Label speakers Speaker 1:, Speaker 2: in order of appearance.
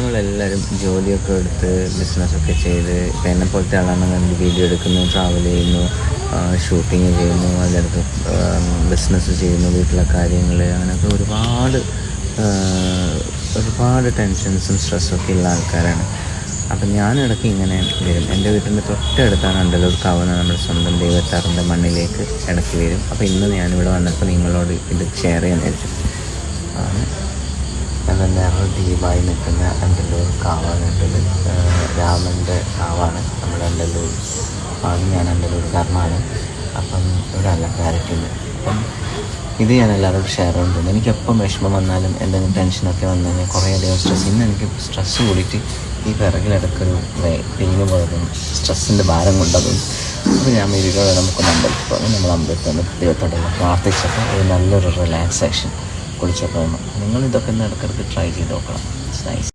Speaker 1: നമ്മളെല്ലാവരും ജോലിയൊക്കെ എടുത്ത് ബിസിനസ്സൊക്കെ ചെയ്ത് ഇപ്പം എന്നെ പോലത്തെ ആളാണ് കണ്ട് വീഡിയോ എടുക്കുന്നു ട്രാവൽ ചെയ്യുന്നു ഷൂട്ടിങ് ചെയ്യുന്നു അതിനടുത്ത് ബിസിനസ് ചെയ്യുന്നു വീട്ടിലെ കാര്യങ്ങൾ അങ്ങനെയൊക്കെ ഒരുപാട് ഒരുപാട് ടെൻഷൻസും സ്ട്രെസ്സൊക്കെ ഉള്ള ആൾക്കാരാണ്. അപ്പം ഞാനിടയ്ക്ക് ഇങ്ങനെ വരും. എന്റെ വീട്ടിന്റെ തൊട്ടടുത്താണ് അണ്ടലൂർ കാവുന്ന നമ്മുടെ സ്വന്തം ദൈവത്താറിന്റെ മണ്ണിലേക്ക് ഇടയ്ക്ക് വരും. അപ്പോൾ ഇന്ന് ഞാനിവിടെ വന്നപ്പോൾ നിങ്ങളോട് ഇത് ഷെയർ ചെയ്യാൻ വിചാരിച്ചു. ആണ് നല്ല നിറ അണ്ടല്ലൂർ നിൽക്കുന്ന അണ്ടല്ലൂർ രാമന്റെ കാവാണ്. നമ്മുടെ അണ്ടല്ലൂർ ഞാൻ അണ്ടല്ലൂർക്കാരനാണ് അപ്പം ഇവിടെ നല്ല ക്ലാരിറ്റി ഉണ്ട്. അപ്പം ഇത് ഞാൻ എല്ലാവരോടും ഷെയർ ചെയ്യുന്നുണ്ട്. എനിക്കെപ്പം വിഷമം വന്നാലും എന്തെങ്കിലും ടെൻഷനൊക്കെ വന്നു കഴിഞ്ഞാൽ കുറേ അധികം സ്ട്രെസ് ഇന്ന് എനിക്ക് സ്ട്രെസ് കൂടിയിട്ട് ഈ പിറകിലെടുക്കൊരു പെയിന് പോയതും സ്ട്രെസ്സിന്റെ ഭാരം കൊണ്ടതും അപ്പോൾ ഞാൻ വീഡിയോ നമുക്കൊന്ന് അമ്പലത്തിൽ പോകാം നമ്മൾ അമ്പലത്തിൽ വന്ന് ദൈവത്തോടെ പ്രാർത്ഥിച്ചപ്പോൾ ഒരു നല്ലൊരു റിലാക്സേഷൻ കുളിച്ചപ്പോൾ നിങ്ങൾ ഇതൊക്കെ ഒന്ന് ഇടയ്ക്കിടയ്ക്ക് ട്രൈ ചെയ്ത് നോക്കണം. It's nice